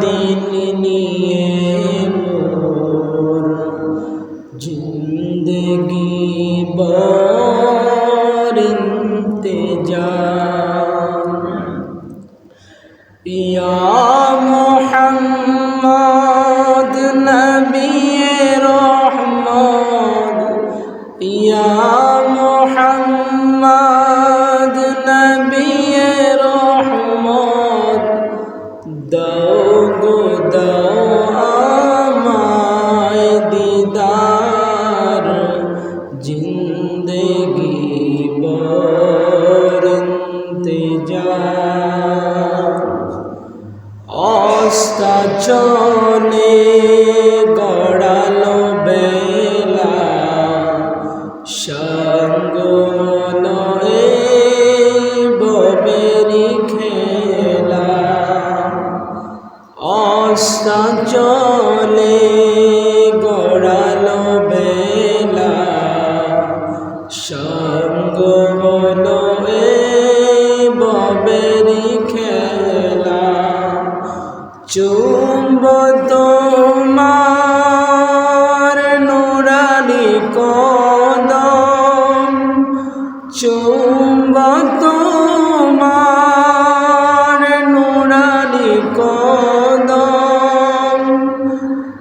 দিন নিয়ে মোর জিন্দগি বরিন্তে যা ইয়া চলে গড়ালো বেলা। সঙ্গ নয়ে ববেরি খেলা। অস্তা চলে গড়ালো বেলা। সঙ্গ নয়ে ববেরি খেলা। চুম্ব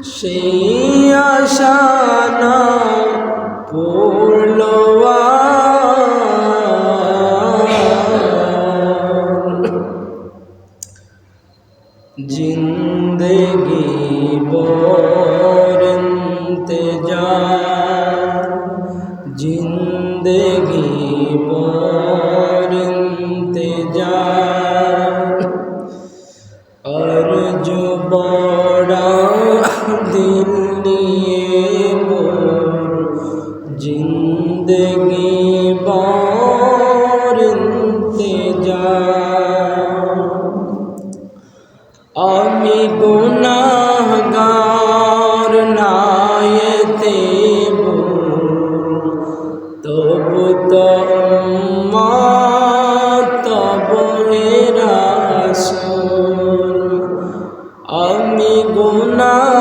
সেই আশানা পূর্ণ জিন্দগি বরতে যা জিন্দগি বর অর্জো বড়া দিল্লি জিন্দগি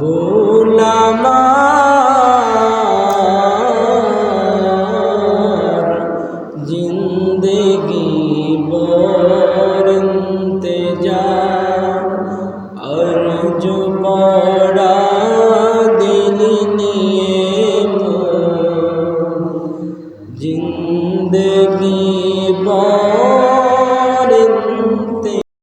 বুলামার জিন্দগি বরন্তে যা আর জো বড়া দিল নিয়ে